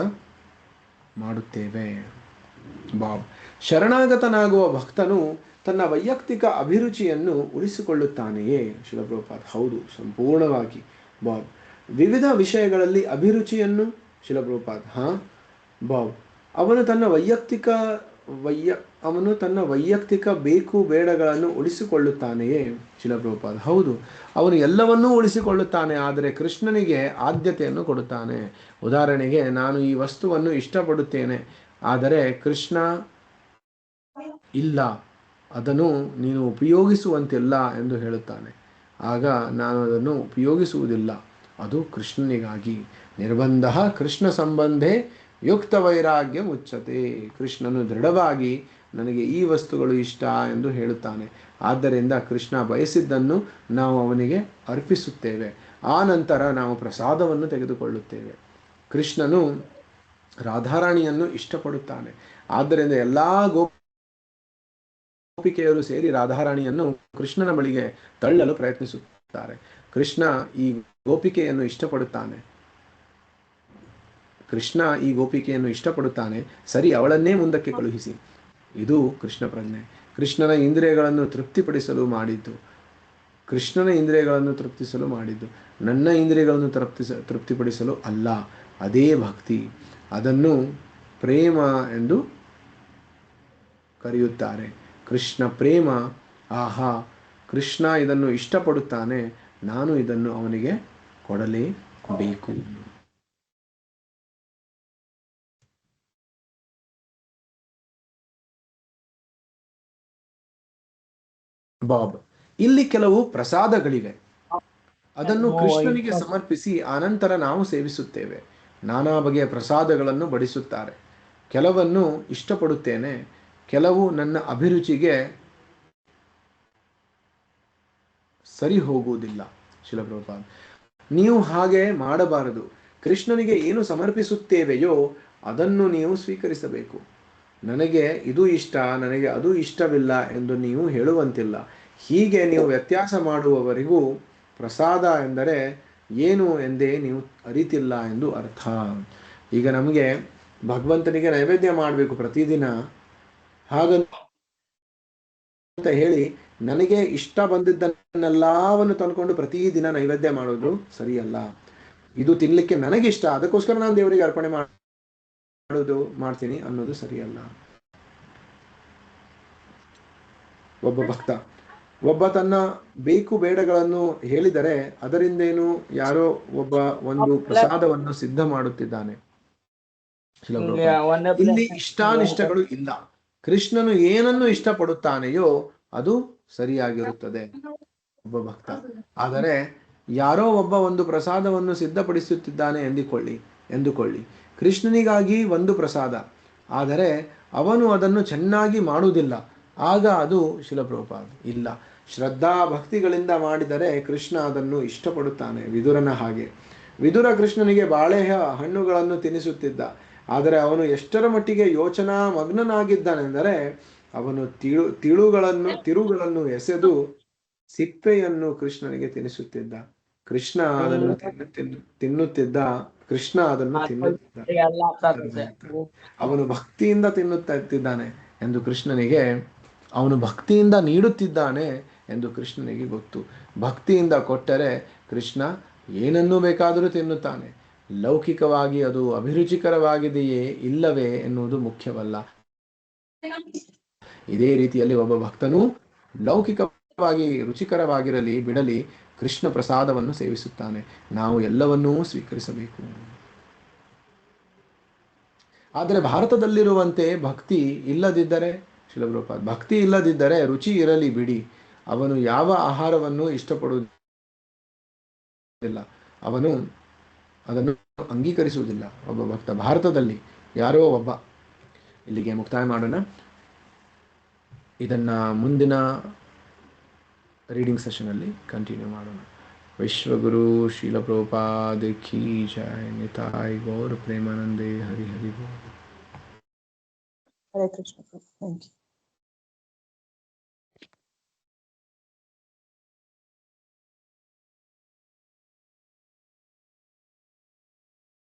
ಮಾಡುತ್ತೇವೆ. ಬಾಬ್. ಶರಣಾಗತನಾಗುವ ಭಕ್ತನು ತನ್ನ ವೈಯಕ್ತಿಕ ಅಭಿರುಚಿಯನ್ನು ಉಳಿಸಿಕೊಳ್ಳುತ್ತಾನೆಯೇ? ಶಿಲಪ್ರಭುಪಾದ್. ಹೌದು, ಸಂಪೂರ್ಣವಾಗಿ. ಬಾಬ್. ವಿವಿಧ ವಿಷಯಗಳಲ್ಲಿ ಅಭಿರುಚಿಯನ್ನು? ಶಿಲಪ್ರಭುಪಾದ್. ಹಾ? ಬಾಬ್. ಅವನು ತನ್ನ ವೈಯಕ್ತಿಕ, ವೈಯ ಅವನು ತನ್ನ ವೈಯಕ್ತಿಕ ಬೇಕು ಬೇಡಗಳನ್ನು ಉಳಿಸಿಕೊಳ್ಳುತ್ತಾನೆಯೇ? ಶಿಲಪ್ರಭುಪಾದ. ಹೌದು, ಅವನು ಎಲ್ಲವನ್ನೂ ಉಳಿಸಿಕೊಳ್ಳುತ್ತಾನೆ, ಆದರೆ ಕೃಷ್ಣನಿಗೆ ಆದ್ಯತೆಯನ್ನು ಕೊಡುತ್ತಾನೆ. ಉದಾಹರಣೆಗೆ, ನಾನು ಈ ವಸ್ತುವನ್ನು ಇಷ್ಟಪಡುತ್ತೇನೆ, ಆದರೆ ಕೃಷ್ಣ ಇಲ್ಲ, ಅದನ್ನು ನೀನು ಉಪಯೋಗಿಸುವಂತಿಲ್ಲ ಎಂದು ಹೇಳುತ್ತಾನೆ. ಆಗ ನಾನು ಅದನ್ನು ಉಪಯೋಗಿಸುವುದಿಲ್ಲ, ಅದು ಕೃಷ್ಣನಿಗಾಗಿ. ನಿರ್ಬಂಧ ಕೃಷ್ಣ ಸಂಬಂಧೆ ಯುಕ್ತ ವೈರಾಗ್ಯ ಮುಚ್ಚತೆ ಕೃಷ್ಣನು ದೃಢವಾಗಿ ನನಗೆ ಈ ವಸ್ತುಗಳು ಇಷ್ಟ ಎಂದು ಹೇಳುತ್ತಾನೆ. ಆದ್ದರಿಂದ ಕೃಷ್ಣ ಬಯಸಿದ್ದನ್ನು ನಾವು ಅವನಿಗೆ ಅರ್ಪಿಸುತ್ತೇವೆ. ಆ ನಂತರ ನಾವು ಪ್ರಸಾದವನ್ನು ತೆಗೆದುಕೊಳ್ಳುತ್ತೇವೆ. ಕೃಷ್ಣನು ರಾಧಾರಾಣಿಯನ್ನು ಇಷ್ಟಪಡುತ್ತಾನೆ. ಆದ್ದರಿಂದ ಎಲ್ಲ ಗೋ ಗೋಪಿಕೆಯರು ಸೇರಿ ರಾಧಾರಾಣಿಯನ್ನು ಕೃಷ್ಣನ ಬಳಿಗೆ ತಳ್ಳಲು ಪ್ರಯತ್ನಿಸುತ್ತಾರೆ. ಕೃಷ್ಣ ಈ ಗೋಪಿಕೆಯನ್ನು ಇಷ್ಟಪಡುತ್ತಾನೆ. ಕೃಷ್ಣ ಈ ಗೋಪಿಕೆಯನ್ನು ಇಷ್ಟಪಡುತ್ತಾನೆ. ಸರಿ, ಅವಳನ್ನೇ ಮುಂದಕ್ಕೆ ಕಳುಹಿಸಿ. ಇದು ಕೃಷ್ಣ ಪ್ರಜ್ಞೆ. ಕೃಷ್ಣನ ಇಂದ್ರಿಯಗಳನ್ನು ತೃಪ್ತಿಪಡಿಸಲು ಮಾಡಿದ್ದು. ಕೃಷ್ಣನ ಇಂದ್ರಿಯಗಳನ್ನು ತೃಪ್ತಿಸಲು ಮಾಡಿದ್ದು. ನನ್ನ ಇಂದ್ರಿಯಗಳನ್ನು ತೃಪ್ತಿಸ, ತೃಪ್ತಿಪಡಿಸಲು ಅಲ್ಲ. ಅದೇ ಭಕ್ತಿ. ಅದನ್ನು ಪ್ರೇಮ ಎಂದು ಕರೆಯುತ್ತಾರೆ. ಕೃಷ್ಣ ಪ್ರೇಮ, ಆಹಾ, ಕೃಷ್ಣ ಇದನ್ನು ಇಷ್ಟಪಡುತ್ತಾನೆ. ನಾನು ಇದನ್ನು ಅವನಿಗೆ ಕೊಡಲೇಬೇಕು. ಬಾಬ್. ಇಲ್ಲಿ ಕೆಲವು ಪ್ರಸಾದಗಳಿವೆ. ಅದನ್ನು ಕೃಷ್ಣನಿಗೆ ಸಮರ್ಪಿಸಿ ಆನಂತರ ನಾವು ಸೇವಿಸುತ್ತೇವೆ. ನಾನಾ ಬಗೆಯ ಪ್ರಸಾದಗಳನ್ನು ಬಡಿಸುತ್ತಾರೆ. ಕೆಲವನ್ನು ಇಷ್ಟಪಡುತ್ತೇನೆ. ಕೆಲವು ನನ್ನ ಅಭಿರುಚಿಗೆ ಸರಿ ಹೋಗುವುದಿಲ್ಲ ಶಿಲಪ್ರಭಾದ್ ನೀವು ಹಾಗೆ ಮಾಡಬಾರದು. ಕೃಷ್ಣನಿಗೆ ಏನು ಸಮರ್ಪಿಸುತ್ತೇವೆಯೋ ಅದನ್ನು ನೀವು ಸ್ವೀಕರಿಸಬೇಕು. ನನಗೆ ಇದು ಇಷ್ಟ, ನನಗೆ ಅದು ಇಷ್ಟವಿಲ್ಲ ಎಂದು ನೀವು ಹೇಳುವಂತಿಲ್ಲ. ಹೀಗೆ ನೀವು ವ್ಯತ್ಯಾಸ ಮಾಡುವವರಿಗೂ ಪ್ರಸಾದ ಎಂದರೆ ಏನು ಎಂದೇ ನೀವು ಅರಿತಿಲ್ಲ ಎಂದು ಅರ್ಥ. ಈಗ ನಮಗೆ ಭಗವಂತನಿಗೆ ನೈವೇದ್ಯ ಮಾಡಬೇಕು ಪ್ರತಿದಿನ. ಹಾಗಂತ ಹೇಳಿ, ನನಗೆ ಇಷ್ಟ ಬಂದಿದ್ದನ್ನೆಲ್ಲವನ್ನು ತಂದ್ಕೊಂಡು ಪ್ರತಿದಿನ ನೈವೇದ್ಯ ಮಾಡೋದು ಸರಿಯಲ್ಲ. ಇದು ತಿನ್ಲಿಕ್ಕೆ ನನಗಿಷ್ಟ, ಅದಕ್ಕೋಸ್ಕರ ನಾನು ದೇವರಿಗೆ ಅರ್ಪಣೆ ಮಾಡೋದು ಮಾಡ್ತೀನಿ ಅನ್ನೋದು ಸರಿಯಲ್ಲ. ಒಬ್ಬ ಭಕ್ತ. ಒಬ್ಬ ತನ್ನ ಬೇಕು ಬೇಡಗಳನ್ನು ಹೇಳಿದರೆ ಅದರಿಂದೇನು ಯಾರೋ ಒಬ್ಬ ಒಂದು ಪ್ರಸಾದವನ್ನು ಸಿದ್ಧ ಮಾಡುತ್ತಿದ್ದಾನೆ. ಇಲ್ಲಿ ಇಷ್ಟಾನಿಷ್ಟಗಳು ಇಲ್ಲ. ಕೃಷ್ಣನು ಏನನ್ನು ಇಷ್ಟಪಡುತ್ತಾನೆಯೋ ಅದು ಸರಿಯಾಗಿರುತ್ತದೆ. ಒಬ್ಬ ಭಕ್ತ. ಆದರೆ ಯಾರೋ ಒಬ್ಬ ಒಂದು ಪ್ರಸಾದವನ್ನು ಸಿದ್ಧಪಡಿಸುತ್ತಿದ್ದಾನೆ ಎಂದುಕೊಳ್ಳಿ ಎಂದುಕೊಳ್ಳಿ. ಕೃಷ್ಣನಿಗಾಗಿ ಒಂದು ಪ್ರಸಾದ. ಆದರೆ ಅವನು ಅದನ್ನು ಚೆನ್ನಾಗಿ ಮಾಡುವುದಿಲ್ಲ. ಆಗ ಅದು ಶಿಲಪ್ರಭುಪಾದ ಇಲ್ಲ. ಶ್ರದ್ಧಾ ಭಕ್ತಿಗಳಿಂದ ಮಾಡಿದರೆ ಕೃಷ್ಣ ಅದನ್ನು ಇಷ್ಟಪಡುತ್ತಾನೆ, ವಿದುರನ ಹಾಗೆ. ವಿದುರ ಕೃಷ್ಣನಿಗೆ ಬಾಳೆ ಹಣ್ಣುಗಳನ್ನು ತಿನ್ನಿಸುತ್ತಿದ್ದ ಆದರೆ ಅವನು ಎಷ್ಟರ ಮಟ್ಟಿಗೆ ಯೋಚನಾ ಮಗ್ನನಾಗಿದ್ದಾನೆಂದರೆ ಅವನು ತಿಳು, ತಿಳುಗಳನ್ನು, ತಿರುಗಳನ್ನು ಎಸೆದು ಸಿಪ್ಪೆಯನ್ನು ಕೃಷ್ಣನಿಗೆ ತಿನ್ನಿಸುತ್ತಿದ್ದ ಕೃಷ್ಣ ಅದನ್ನು ತಿನ್ನು, ತಿನ್ನುತ್ತಿದ್ದ. ಕೃಷ್ಣ ಅದನ್ನು ತಿನ್ನುತ್ತಿದ್ದಾನೆ ಅವನು ಭಕ್ತಿಯಿಂದ ತಿನ್ನುತ್ತಾ ಇದ್ದಾನೆ ಎಂದು ಕೃಷ್ಣನಿಗೆ ಅವನು ಭಕ್ತಿಯಿಂದ ನೀಡುತ್ತಿದ್ದಾನೆ ಎಂದು ಕೃಷ್ಣನಿಗೆ ಗೊತ್ತು. ಭಕ್ತಿಯಿಂದ ಕೊಟ್ಟರೆ ಕೃಷ್ಣ ಏನನ್ನೂ ಬೇಕಾದರೂ ತಿನ್ನುತ್ತಾನೆ. ಲೌಕಿಕವಾಗಿ ಅದು ಅಭಿರುಚಿಕರವಾಗಿದೆಯೇ ಇಲ್ಲವೇ ಎನ್ನುವುದು ಮುಖ್ಯವಲ್ಲ. ಇದೇ ರೀತಿಯಲ್ಲಿ ಒಬ್ಬ ಭಕ್ತನು ಲೌಕಿಕವಾಗಿ ರುಚಿಕರವಾಗಿರಲಿ ಬಿಡಲಿ ಕೃಷ್ಣ ಪ್ರಸಾದವನ್ನು ಸೇವಿಸುತ್ತಾನೆ. ನಾವು ಎಲ್ಲವನ್ನೂ ಸ್ವೀಕರಿಸಬೇಕು. ಆದರೆ ಭಾರತದಲ್ಲಿರುವಂತೆ ಭಕ್ತಿ ಇಲ್ಲದಿದ್ದರೆ ಶಿಲಪ್ರಪಾದ್ ಭಕ್ತಿ ಇಲ್ಲದಿದ್ದರೆ ರುಚಿ ಇರಲಿ ಬಿಡಿ. ಅವನು ಯಾವ ಆಹಾರವನ್ನು ಇಷ್ಟಪಡುವುದಿಲ್ಲ. ಅವನು ಅದನ್ನು ಅಂಗೀಕರಿಸುವುದಿಲ್ಲ. ಒಬ್ಬ ಭಕ್ತ ಭಾರತದಲ್ಲಿ, ಯಾರೋ ಒಬ್ಬ. ಇಲ್ಲಿಗೆ ಮುಕ್ತಾಯ ಮಾಡೋಣ. ಇದನ್ನು ಮುಂದಿನ ರೀಡಿಂಗ್ ಸೆಷನಲ್ಲಿ ಕಂಟಿನ್ಯೂ ಮಾಡೋಣ. ವಿಶ್ವಗುರು ಶೀಲಪ್ರಭುಪಾದ ಕೀ ಜಯ ನಿತಾಯ್ ಗೌರ ಪ್ರೇಮಾನಂದೇ, ಹರಿ ಹರಿ ಬೋಲ್. Hare thank you.